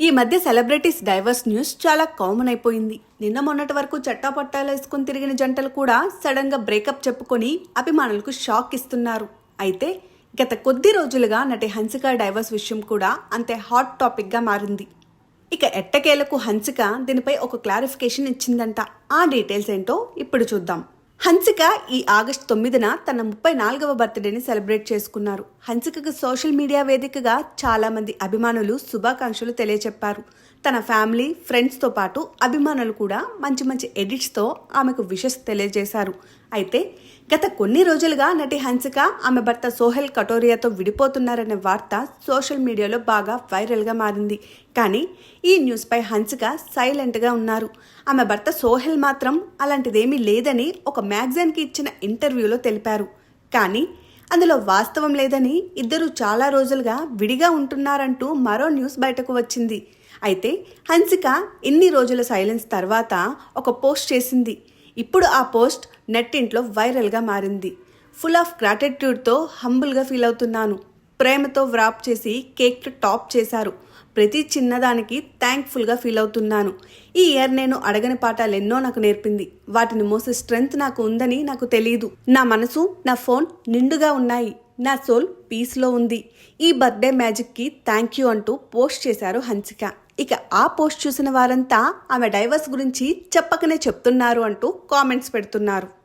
ఈ మధ్య celebrities divorce news చాలా కామన్ అయిపోయింది. నిన్న మొన్నటి వరకు చట్టాపట్టాలు వేసుకుని తిరిగిన జంటలు కూడా సడన్గా బ్రేకప్ చెప్పుకొని అభిమానులకు షాక్ ఇస్తున్నారు. అయితే గత కొద్ది రోజులుగా నటి హన్సిక డైవర్స్ విషయం కూడా అంతే హాట్ టాపిక్గా మారింది. ఇక ఎట్టకేలకు హన్సిక దీనిపై ఒక క్లారిఫికేషన్ ఇచ్చిందంట. ఆ డీటెయిల్స్ ఏంటో ఇప్పుడు చూద్దాం. హన్సిక ఈ ఆగస్ట్ తొమ్మిదిన తన ముప్పై నాలుగవ బర్త్డేని సెలబ్రేట్ చేసుకున్నారు. హన్సికకు సోషల్ మీడియా వేదికగా చాలామంది అభిమానులు శుభాకాంక్షలు తెలియచెప్పారు. తన ఫ్యామిలీ ఫ్రెండ్స్తో పాటు అభిమానులు కూడా మంచి మంచి ఎడిట్స్తో ఆమెకు విషెస్ తెలియజేశారు. అయితే గత కొన్ని రోజులుగా నటి హన్సిక ఆమె భర్త సోహెల్ కటోరియాతో విడిపోతున్నారనే వార్త సోషల్ మీడియాలో బాగా వైరల్గా మారింది. కానీ ఈ న్యూస్పై హన్సిక సైలెంట్గా ఉన్నారు. ఆమె భర్త సోహెల్ మాత్రం అలాంటిదేమీ లేదని ఒక మ్యాగజైన్కి ఇచ్చిన ఇంటర్వ్యూలో తెలిపారు. కానీ అందులో వాస్తవం లేదని ఇద్దరు చాలా రోజులుగా విడిగా ఉంటున్నారంటూ మరో న్యూస్ బయటకు వచ్చింది. అయితే హన్సిక ఇన్ని రోజుల సైలెన్స్ తర్వాత ఒక పోస్ట్ చేసింది. ఇప్పుడు ఆ పోస్ట్ నెట్టింట్లో వైరల్గా మారింది. ఫుల్ ఆఫ్ గ్రాటిట్యూడ్తో హంబుల్గా ఫీల్ అవుతున్నాను. ప్రేమతో వ్రాప్ చేసి కేక్ టాప్ చేశారు. ప్రతి చిన్నదానికి థ్యాంక్ఫుల్గా ఫీల్ అవుతున్నాను. ఈ ఇయర్ నేను అడగని పాఠాలు ఎన్నో నాకు నేర్పింది. వాటిని మోసే స్ట్రెంగ్త్ నాకు ఉందని నాకు తెలియదు నా మనసు నా ఫోన్ నిండుగా ఉన్నాయి. నా సోల్ పీస్లో ఉంది. ఈ బర్త్డే మ్యాజిక్కి థ్యాంక్ యూ అంటూ పోస్ట్ చేశారు హన్సిక. ఇక ఆ పోస్ట్ చూసిన వారంతా ఆమె డైవర్స్ గురించి చెప్పకనే చెప్తున్నారు అంటూ కామెంట్స్ పెడుతున్నారు.